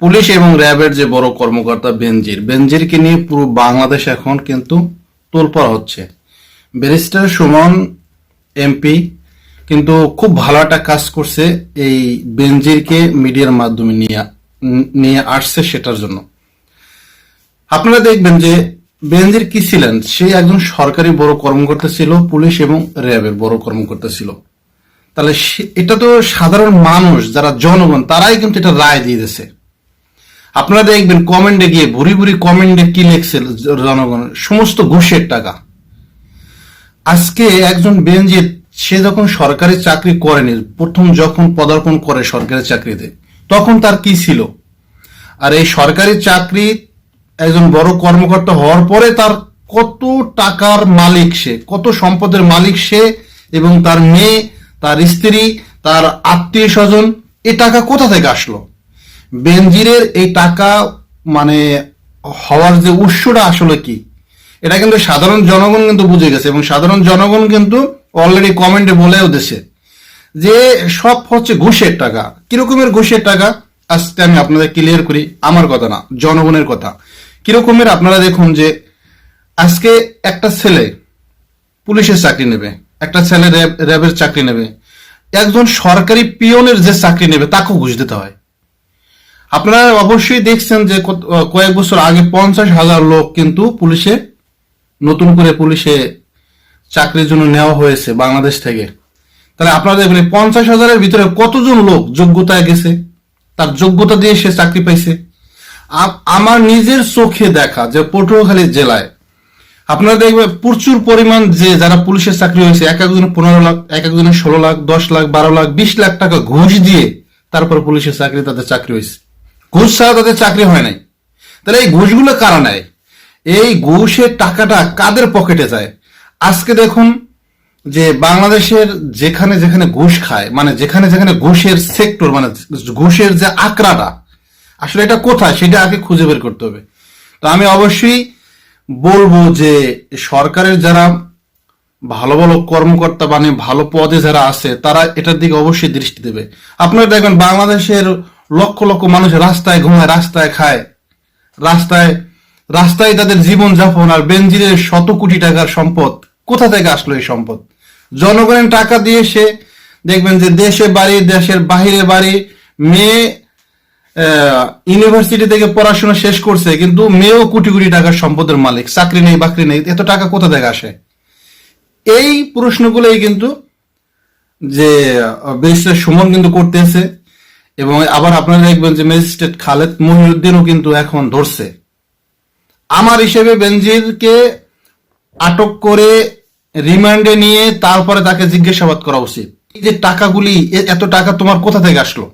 Police এবং র্যাবের যে বড় কর্মকর্তা বেনজির, বেনজিরকে নিয়ে পুরো বাংলাদেশ এখন কিন্তু তোলপাড় হচ্ছে। ব্যারিস্টার সুমন এমপি কিন্তু খুব ভালো একটা কাজ করছে এই বেনজিরকে মিডিয়ার মাধ্যমে নিয়ে নিয়ে আসছে সেটার জন্য। আপনারা দেখবেন যে বেনজির কি ছিলেন? সে একজন সরকারি বড় কর্মকর্তা ছিল, পুলিশ এবং র্যাবের বড় কর্মকর্তা ছিল। তাহলে এটা তো সাধারণ মানুষ, যারা জনগণ, তারাই কিন্তু এটা রায় দিয়ে দিয়েছে। আপনারা দেখবেন কমেন্টে গিয়ে ভুরি ভুরি কমেন্টে কি লেখছে জনগণ? সমস্ত ঘুষের টাকা। আজকে একজন বেঞ্জিত সে যখন সরকারি চাকরি করেনি, প্রথম যখন পদার্পণ করে সরকারি চাকরিতে, তখন তার কি ছিল? আর এই সরকারি চাকরি একজন বড় কর্মকর্তা হওয়ার পরে তার কত টাকার মালিক সে, কত সম্পদের মালিক সে এবং তার মেয়ে, তার স্ত্রী, তার আত্মীয় স্বজন, এ টাকা কোথা থেকে আসলো? বেনজিরের এই টাকা মানে হওয়ার যে উৎসটা আসলে কি? এটা কিন্তু সাধারণ জনগণ কিন্তু বুঝে গেছে এবং সাধারণ জনগণ কিন্তু অলরেডি কমেন্টে বলেও দিছে যে সব হচ্ছে ঘুষের টাকা। কিরকমের ঘুষের টাকা? আজকে আমি আপনাদের ক্লিয়ার করি, আমার কথা না, জনগণের কথা। কিরকমের আপনারা দেখুন যে আজকে একটা ছেলে পুলিশের চাকরি নেবে, একটা ছেলে র্যাব, র্যাবের চাকরি নেবে, একজন সরকারি পিয়নের যে চাকরি নেবে, তাকেও ঘুষ দিতে হয়। আপনারা অবশ্যই দেখছেন যে কয়েক বছর আগে পঞ্চাশ হাজার লোক কিন্তু পুলিশে, নতুন করে পুলিশে চাকরির জন্য নেওয়া হয়েছে বাংলাদেশ থেকে। তাহলে আপনারা দেখবেন পঞ্চাশ হাজারের ভিতরে কতজন লোক যোগ্যতায় গেছে? তার যোগ্যতা দিয়ে সে চাকরি পাইছে। আমার নিজের চোখে দেখা যে পটুয়াখালী জেলায়, আপনারা দেখবেন প্রচুর পরিমাণ যে যারা পুলিশের চাকরি হয়েছে, এক একজনের পনেরো লাখ, এক একজনের ষোলো লাখ, দশ লাখ, বারো লাখ, বিশ লাখ টাকা ঘুষ দিয়ে তারপর পুলিশের চাকরি, তাদের চাকরি হয়েছে। ঘুষ ছাড়া তাদের চাকরি হয় নাই। তাহলে এই ঘুষগুলো কারা নেয়? এই ঘুষের টাকাটা কাদের পকেটে যায়? আজকে দেখুন যে বাংলাদেশের যেখানে যেখানে ঘুষ খায় মানে যেখানে যেখানে ঘুষের সেক্টর মানে ঘুষের যে আঁকড়াটা, আসলে এটা কোথায়? সেটা আগে খুঁজে বের করতে হবে। তো আমি অবশ্যই বলব যে সরকারের যারা ভালো ভালো কর্মকর্তা মানে ভালো পদে যারা আছে, তারা এটার দিকে অবশ্যই দৃষ্টি দেবে। আপনারা দেখবেন বাংলাদেশের লক্ষ লক্ষ মানুষ রাস্তায় ঘুমায়, রাস্তায় খায়। রাস্তায় রাস্তায় তাদের জীবন যাপন আর বেঞ্জিনের শত কোটি টাকার সম্পদ। কোথা থেকে আসলো এই সম্পদ? জনগণের টাকা দিয়ে সে, দেখবেন যে দেশে বাড়ি, দেশের বাহিরে বাড়ি, মেয়ে ইউনিভার্সিটি থেকে পড়াশোনা শেষ করছে, কিন্তু মেয়েও কোটি কোটি টাকার সম্পদের মালিক। চাকরি নেই, বাকরি নেই, এত টাকা কোথা থেকে আসে? এই প্রশ্নগুলোই কিন্তু যে ব্যারিস্টার সুমন কিন্তু করতেছে। এবং আবার আপনারা দেখবেন যে ম্যাজিস্ট্রেট খালেদ মহিউদ্দিনও কিন্তু এখন ধরছে। আমার হিসেবে বেনজিরকে আটক করে রিমান্ডে নিয়ে তারপরে তাকে জিজ্ঞাসাবাদ করা উচিত। এই যে টাকাগুলি এত টাকা তোমার কোথা থেকে আসলো?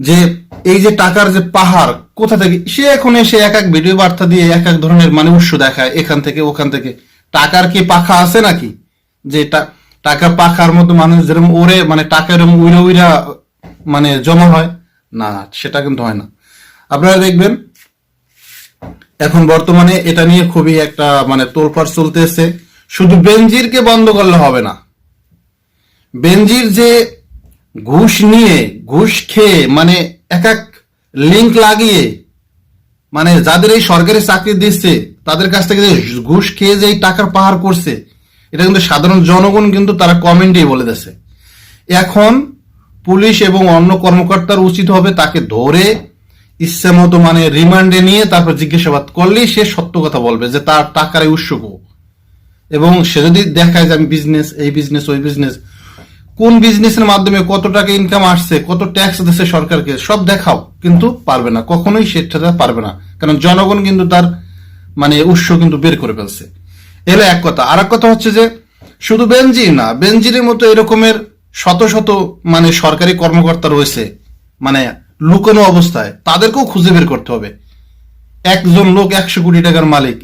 যে এই যে টাকার যে পাহাড়, কোথা থেকে? সে এখন এসে এক এক ভিডিও বার্তা দিয়ে এক এক ধরনের মানে উৎস দেখায় এখান থেকে, ওখান থেকে। টাকার কি পাখা আছে নাকি? যে টা- টাকার পাখার মতো মানুষ যেরকম ওরে মানে টাকা এরকম উইরা উইরা মানে জমা হয়? না, সেটা কিন্তু হয় না। আপনারা দেখবেন, এখন বর্তমানে এটা নিয়ে খুবই একটা মানে তোলপাড় চলতেছে। শুধু বেনজিরকে বন্ধ করলে হবে না। বেনজির যে ঘুষ নিয়ে, ঘুষ খেয়ে মানে এক এক লিঙ্ক লাগিয়ে মানে যাদের এই সরকারি চাকরি দিচ্ছে, তাদের কাছ থেকে যে ঘুষ খেয়ে যে এই টাকার পাহাড় করছে, এটা কিন্তু সাধারণ জনগণ কিন্তু তারা কমেন্টেই বলে দিচ্ছে এখন পুলিশ এবং অন্য কর্মকর্তার উচিত হবে তাকে ধরে, ইচ্ছে মতো মানে রিমান্ডে নিয়ে তারপর জিজ্ঞাসাবাদ করলেই সে সত্য কথা বলবে যে তার টাকার এই উৎস কো। এবং সে যদি দেখায় যে আমি বিজনেস এই বিজনেস ওই বিজনেস কোন বিজনেসের মাধ্যমে কত টাকা ইনকাম আসছে, কত ট্যাক্স দিচ্ছে সরকারকে, সব দেখাও, কিন্তু পারবে না। কখনোই সেটা পারবে না। কারণ জনগণ কিন্তু তার মানে উৎস কিন্তু বের করে ফেলছে। এলো এক কথা। আর কথা হচ্ছে যে শুধু বেনজির না, বেনজিরের মতো এরকমের শত শত মানে সরকারি কর্মকর্তা রয়েছে মানে লুকানো অবস্থায়, তাদেরকেও খুঁজে বের করতে হবে। একজন লোক একশো কোটি টাকার মালিক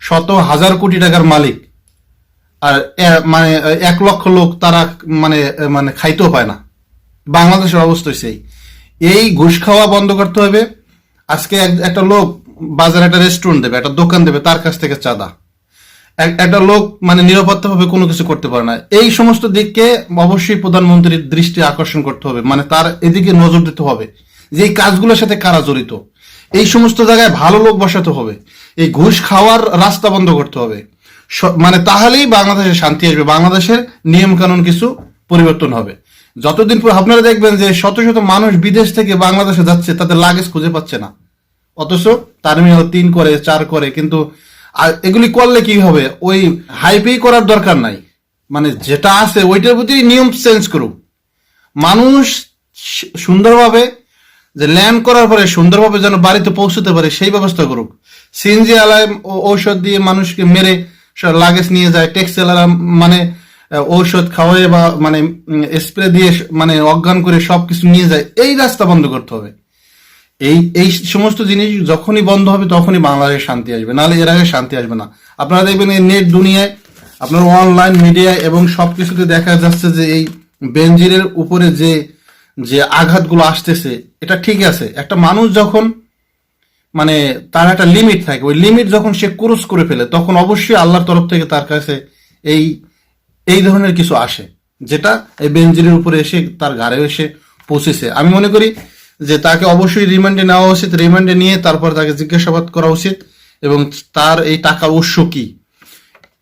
শত হাজার কোটি টাকার মালিক, আর মানে এক লক্ষ লোক তারা মানে মানে খাইতেও পায় না। বাংলাদেশের অবস্থা সেই এই। ঘুষ খাওয়া বন্ধ করতে হবে। আজকে এক- একটা লোক বাজারে একটা রেস্টুরেন্ট দেবে, একটা দোকান দেবে, তার কাছ থেকে চাঁদা। একটা লোক মানে নিরাপত্তা ভাবে কোনো কিছু করতে পারে না। এই সমস্ত দিককে অবশ্যই প্রধানমন্ত্রীর দৃষ্টি আকর্ষণ করতে হবে। মানে তার এদিকে নজর দিতে হবে যে কাজগুলোর সাথে কারা জড়িত। এই সমস্ত জায়গায় ভালো লোক বসাতে হবে। এই ঘুষ খাওয়ার রাস্তা বন্ধ করতে হবে। মানে তাহলেই বাংলাদেশে শান্তি আসবে। বাংলাদেশের নিয়ম কানুন কিছু পরিবর্তন হবে। যতদিন পর আপনারা দেখবেন যে শত শত মানুষ বিদেশ থেকে বাংলাদেশে যাচ্ছে, তাদের লাগেজ খুঁজে পাচ্ছে না। অথচ টার্মিনাল তিন করে, চার করে, কিন্তু আর এগুলি করলে কি হবে? ওই হাইপেই করার দরকার নাই। মানে যেটা আছে, ওইটার প্রতি নিয়ম চেঞ্জ করুক। মানুষ সুন্দরভাবে যে ল্যান্ড করার পরে সুন্দরভাবে যেন বাড়িতে পৌঁছতে পারে, সেই ব্যবস্থা করুক। সিএনজি আলায় ঔষধ দিয়ে মানুষকে মেরে লাগেজ নিয়ে যায় ট্যাক্সি আলারা মানে ঔষধ খাওয়াই বা মানে স্প্রে দিয়ে মানে অজ্ঞান করে সব কিছু নিয়ে যায়, এই রাস্তা বন্ধ করতে হবে। এই এই সমস্ত জিনিস যখনই বন্ধ হবে তখনই বাংলাদেশে শান্তি আসবে। নাহলে এর আগে শান্তি আসবে না। আপনারা দেখবেন এই নেট দুনিয়ায়, আপনার অনলাইন মিডিয়ায় এবং সব কিছুতে দেখা যাচ্ছে যে এই বেঞ্জিরের উপরে যে যে আঘাতগুলো আসতেছে, এটা ঠিক আছে। একটা মানুষ যখন মানে তার একটা লিমিট থাকে, ওই লিমিট যখন সে ক্রস করে ফেলে, তখন অবশ্যই আল্লাহর তরফ থেকে তার কাছে এই এই ধরনের কিছু আসে, যেটা এই বেঞ্জিরের উপরে এসে তার ঘাড়ে এসে পৌঁছেছে। আমি মনে করি যে তাকে অবশ্যই রিমান্ডে নেওয়া উচিত, রিমান্ডে নিয়ে তারপর তাকে জিজ্ঞাসাবাদ করা উচিত এবং তার এই টাকার উৎস কি?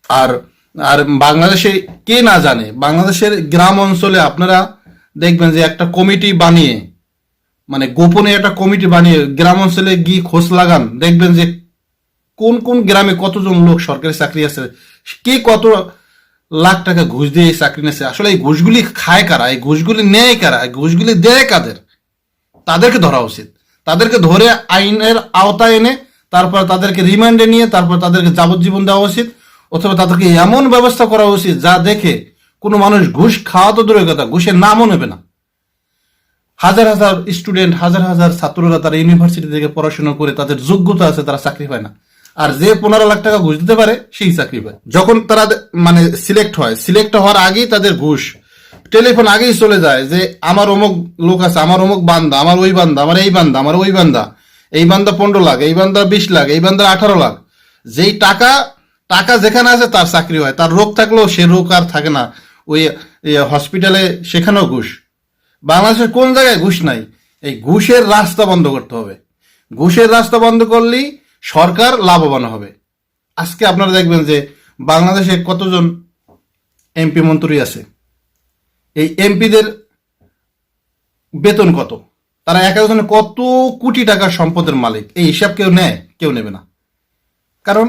আর আর বাংলাদেশে কে না জানে, বাংলাদেশের গ্রাম অঞ্চলে আপনারা দেখবেন যে একটা কমিটি বানিয়ে মানে গোপনে একটা কমিটি বানিয়ে গ্রাম অঞ্চলে গিয়ে খোঁজ লাগান, দেখবেন যে কোন কোন গ্রামে কতজন লোক সরকারি চাকরি আছে, কে কত লাখ টাকা ঘুষ দিয়ে চাকরি নিয়েছে, আসলে এই ঘুষগুলি খায় কারা, এই ঘুষগুলি নেয় কারা, এই ঘুষগুলি দেয় কাদের? তাদেরকে ধরা উচিত। তাদেরকে ধরে আইনের আওতায় এনে, তারপর তাদেরকে রিমান্ডে নিয়ে, তারপর তাদেরকে যাবজ্জীবন দেওয়া উচিত, অথবা তাদেরকে এমন ব্যবস্থা করা উচিত যা দেখে কোনো মানুষ ঘুষ খাওয়া তো দূরের কথা, ঘুষের নামও নেবে না। হাজার হাজার স্টুডেন্ট, হাজার হাজার ছাত্ররা তারা ইউনিভার্সিটি থেকে পড়াশোনা করে তাদের যোগ্যতা আছে, তারা চাকরি পায় না। আর যে পনেরো লাখ টাকা ঘুষ দিতে পারে, সেই চাকরি পায়। যখন তারা মানে সিলেক্ট হয় সিলেক্ট হওয়ার আগেই তাদের ঘুষ টেলিফোন আগেই চলে যায় যে আমার অমুক লোক আছে, আমার অমুক বান্দা, আমার ওই বান্দা, আমার এই বান্দা, আমার ওই বান্দা, এই বান্দা পনেরো লাখ, এই বান্দা বিশ লাখ, এই বান্দা আঠারো লাখ। যেই টাকা টাকা যেখানে আছে তার চাকরি হয়, তার রোগ থাকলেও সে রোগ আর থাকে না। ওই হসপিটালে সেখানেও ঘুষ। বাংলাদেশের কোন জায়গায় ঘুষ নাই? এই ঘুষের রাস্তা বন্ধ করতে হবে। ঘুষের রাস্তা বন্ধ করলেই সরকার লাভবান হবে। আজকে আপনারা দেখবেন যে বাংলাদেশে কতজন এমপি মন্ত্রী আছে? এই এমপিদের বেতন কত? তারা এক একজনে কত কোটি টাকার সম্পদের মালিক? এই হিসাব কেউ নেয়, কেউ নেবে না। কারণ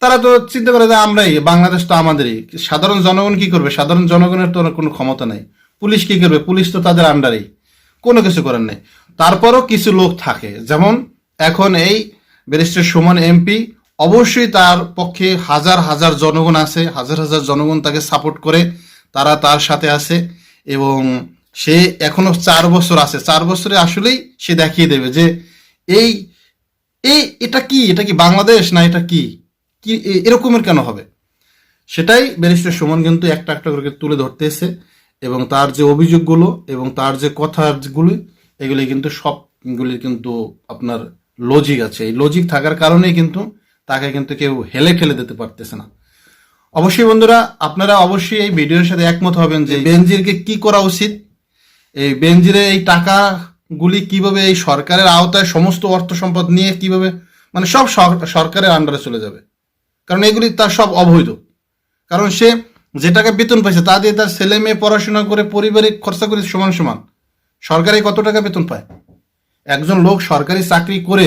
তারা তো চিন্তা করে যে আমরাই, বাংলাদেশ তো আমাদেরই। সাধারণ জনগণ কি করবে? সাধারণ জনগণের তো কোনো ক্ষমতা নেই। পুলিশ কি করবে? পুলিশ তো তাদের আন্ডারেই কোনো কিছু করার নেই। তারপরও কিছু লোক থাকে। যেমন এখন এই ব্যারিস্টার সুমন এমপি, অবশ্যই তার পক্ষে হাজার হাজার জনগণ আছে। হাজার হাজার জনগণ তাকে সাপোর্ট করে তারা তার সাথে আছে এবং সে এখনও চার বছর আছে। চার বছরে আসলেই সে দেখিয়ে দেবে যে এই এই এটা কি? এটা কি বাংলাদেশ না এটা কি? কি এরকমের কেন হবে? সেটাই ব্যারিস্টার সুমন কিন্তু একটা একটা করে তুলে ধরতেছে এবং তার যে অভিযোগগুলো এবং তার যে কথাগুলি, এগুলি কিন্তু সবগুলি কিন্তু আপনার লজিক আছে। এই লজিক থাকার কারণেই কিন্তু তাকে কিন্তু কেউ হেলে ঠেলে দিতে পারতেছে না। অবশ্যই বন্ধুরা, আপনারা অবশ্যই এই ভিডিওর সাথে একমত হবেন যে বেনজিরকে কি করা উচিত? এই বেনজিরে এই টাকাগুলি কীভাবে এই সরকারের আওতায় সমস্ত অর্থ সম্পদ নিয়ে কীভাবে মানে সব সরকারের আন্ডারে চলে যাবে। কারণ এগুলি তার সব অবৈধ। কারণ সে যে টাকা বেতন পাইছে, তা দিয়ে তার ছেলে মেয়ে পড়াশোনা করে পারিবারিক খরচা করে সমান সমান। সরকারি কত টাকা বেতন পায়? একজন লোক সরকারি চাকরি করে,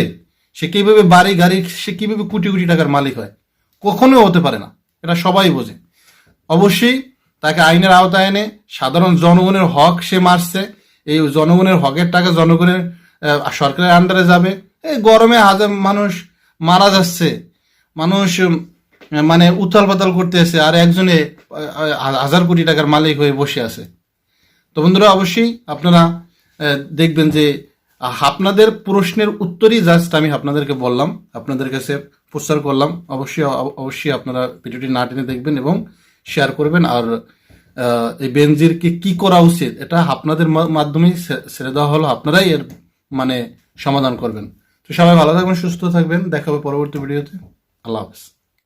সে কীভাবে বাড়ি, গাড়ি, সে কীভাবে কোটি কোটি টাকার মালিক হয়? কখনো হতে পারে না। এটা সবাই বোঝে। অবশ্যই তাকে আইনের আওতায় এনে সাধারণ জনগণের হক সে মারছে, এই জনগণের হকের টাকা জনগণের সরকারের আন্ডারে যাবে। এই গরমে হাজার মানুষ মারা যাচ্ছে। মানুষ মানে উথাল পাতাল করতেছে আর একজনে হাজার কোটি টাকার মালিক হয়ে বসে আছে। তো বন্ধুরা, অবশ্যই আপনারা দেখবেন যে আপনাদের প্রশ্নের উত্তরই জাস্ট আমি আপনাদেরকে বললাম। আপনাদের কাছে প্রচার করলাম। অবশ্যই অবশ্যই আপনারা ভিডিওটি না টেনে দেখবেন এবং শেয়ার করবেন। আর এই বেনজিরকে কি করা উচিত, এটা আপনাদের মাধ্যমেই ছেড়ে দেওয়া হলো। আপনারাই এর মানে সমাধান করবেন। তো সবাই ভালো থাকবেন, সুস্থ থাকবেন। দেখা হবে পরবর্তী ভিডিওতে। আল্লাহ হাফেজ।